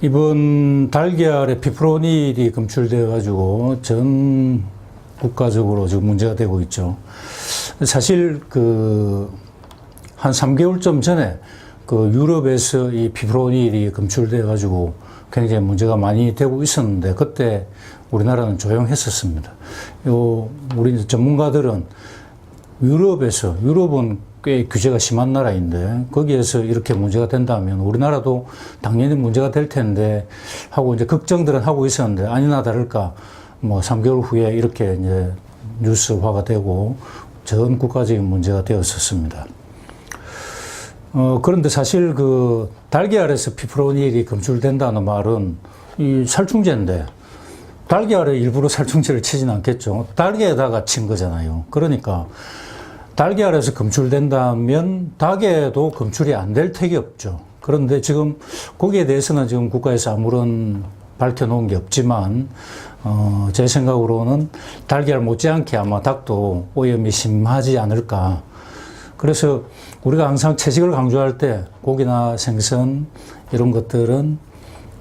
이번 달걀에 피프로닐이 검출되어 가지고 전 국가적으로 지금 문제가 되고 있죠. 사실 그 한 3개월쯤 전에 그 유럽에서 이 피프로닐이 검출돼 가지고 굉장히 문제가 많이 되고 있었는데 그때 우리나라는 조용했었습니다. 요 우리 전문가들은 유럽에서 유럽은 꽤 규제가 심한 나라인데 거기에서 이렇게 문제가 된다면 우리나라도 당연히 문제가 될 텐데 하고 이제 걱정들은 하고 있었는데 아니나 다를까 뭐 3개월 후에 이렇게 이제 뉴스화가 되고 전 국가적인 문제가 되었었습니다. 어, 그런데 사실 그 달걀에서 피프로닐이 검출된다는 말은 이 살충제인데 달걀에 일부러 살충제를 치진 않겠죠. 달걀에다가 친 거잖아요. 그러니까 달걀에서 검출된다면 닭에도 검출이 안 될 택이 없죠. 그런데 지금 거기에 대해서는 지금 국가에서 아무런 밝혀놓은 게 없지만 어, 제 생각으로는 달걀 못지않게 아마 닭도 오염이 심하지 않을까. 그래서 우리가 항상 채식을 강조할 때 고기나 생선 이런 것들은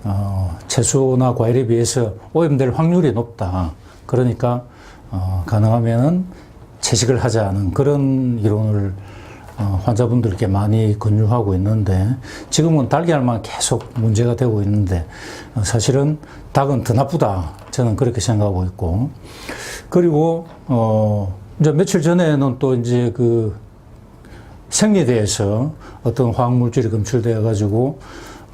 어, 채소나 과일에 비해서 오염될 확률이 높다. 그러니까 어, 가능하면은 채식을 하자는 그런 이론을 어, 환자분들께 많이 권유하고 있는데 지금은 달걀만 계속 문제가 되고 있는데 어, 사실은 닭은 더 나쁘다. 저는 그렇게 생각하고 있고 그리고 어 이제 며칠 전에는 또 이제 그 생리대에서 어떤 화학물질이 검출되어 가지고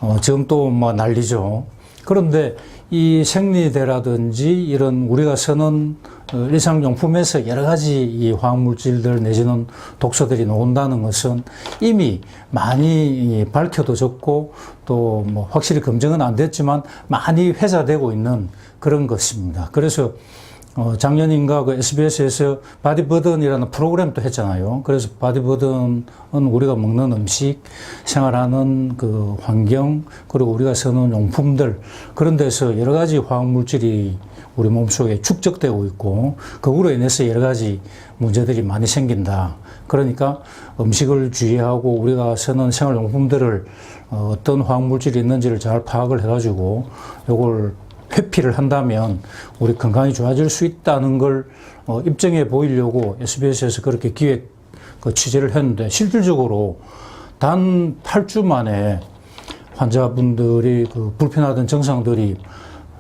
어 지금 또 뭐 난리죠. 그런데 이 생리대라든지 이런 우리가 쓰는 어, 일상용품에서 여러 가지 이 화학물질들 내지는 독소들이 나온다는 것은 이미 많이 밝혀도졌고 또 뭐 확실히 검증은 안 됐지만 많이 회자되고 있는 그런 것입니다. 그래서 어, 작년인가 그 SBS에서 바디버든이라는 프로그램도 했잖아요. 그래서 바디버든은 우리가 먹는 음식, 생활하는 그 환경, 그리고 우리가 쓰는 용품들, 그런 데서 여러 가지 화학물질이 우리 몸속에 축적되고 있고, 그로 인해서 여러 가지 문제들이 많이 생긴다. 그러니까 음식을 주의하고 우리가 쓰는 생활용품들을 어, 어떤 화학물질이 있는지를 잘 파악을 해가지고 요걸 회피를 한다면 우리 건강이 좋아질 수 있다는 걸 어, 입증해 보이려고 SBS에서 그렇게 기획 그 취재를 했는데 실질적으로 단 8주 만에 환자분들이 그 불편하던 증상들이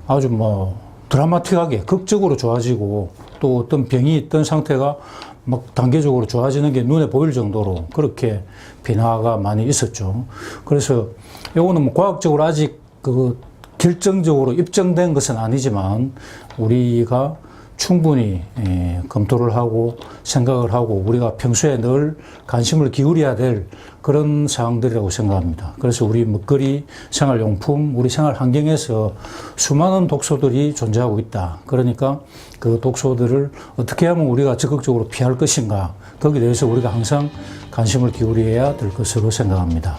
아주 뭐 드라마틱하게 극적으로 좋아지고 또 어떤 병이 있던 상태가 막 단계적으로 좋아지는 게 눈에 보일 정도로 그렇게 변화가 많이 있었죠. 그래서 요거는 뭐 과학적으로 아직 그 결정적으로 입증된 것은 아니지만 우리가 충분히 예, 검토를 하고 생각을 하고 우리가 평소에 늘 관심을 기울여야 될 그런 사항들이라고 생각합니다. 그래서 우리 먹거리, 생활용품, 우리 생활 환경에서 수많은 독소들이 존재하고 있다. 그러니까 그 독소들을 어떻게 하면 우리가 적극적으로 피할 것인가. 거기에 대해서 우리가 항상 관심을 기울여야 될 것으로 생각합니다.